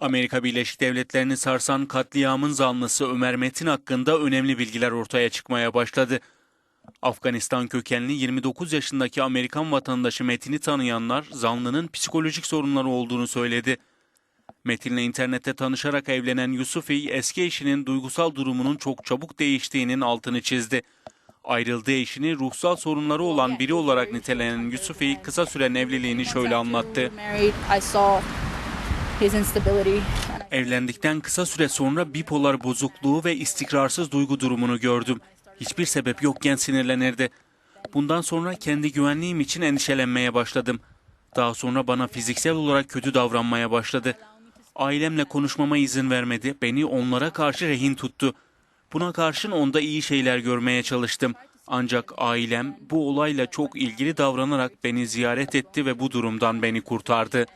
Amerika Birleşik Devletleri'ni sarsan katliamın zanlısı Ömer Metin hakkında önemli bilgiler ortaya çıkmaya başladı. Afganistan kökenli 29 yaşındaki Amerikan vatandaşı Metin'i tanıyanlar zanlının psikolojik sorunları olduğunu söyledi. Metin'le internette tanışarak evlenen Yusufi eski eşinin duygusal durumunun çok çabuk değiştiğinin altını çizdi. Ayrıldığı eşini ruhsal sorunları olan biri olarak nitelenen Yusufi kısa süren evliliğini şöyle anlattı. Evlendikten kısa süre sonra bipolar bozukluğu ve istikrarsız duygu durumunu gördüm. Hiçbir sebep yokken sinirlenirdi. Bundan sonra kendi güvenliğim için endişelenmeye başladım. Daha sonra bana fiziksel olarak kötü davranmaya başladı. Ailemle konuşmama izin vermedi. Beni onlara karşı rehin tuttu. Buna karşın onda iyi şeyler görmeye çalıştım. Ancak ailem bu olayla çok ilgili davranarak beni ziyaret etti ve bu durumdan beni kurtardı.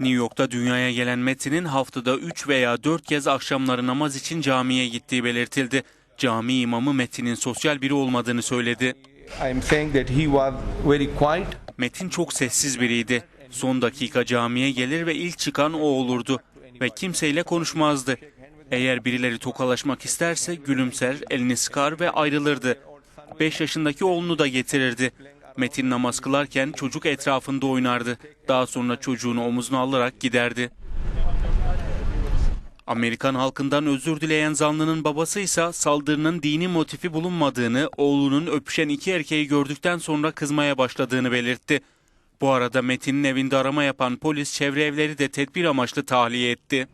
New York'ta dünyaya gelen Metin'in haftada 3 veya 4 kez akşamları namaz için camiye gittiği belirtildi. Cami imamı Metin'in sosyal biri olmadığını söyledi. Metin çok sessiz biriydi. Son dakika camiye gelir ve ilk çıkan o olurdu ve kimseyle konuşmazdı. Eğer birileri tokalaşmak isterse gülümser, elini sıkar ve ayrılırdı. 5 yaşındaki oğlunu da getirirdi. Metin namaz kılarken çocuk etrafında oynardı. Daha sonra çocuğunu omuzuna alarak giderdi. Amerikan halkından özür dileyen zanlının babası ise saldırının dini motifi bulunmadığını, oğlunun öpüşen iki erkeği gördükten sonra kızmaya başladığını belirtti. Bu arada Metin'in evinde arama yapan polis çevre evleri de tedbir amaçlı tahliye etti.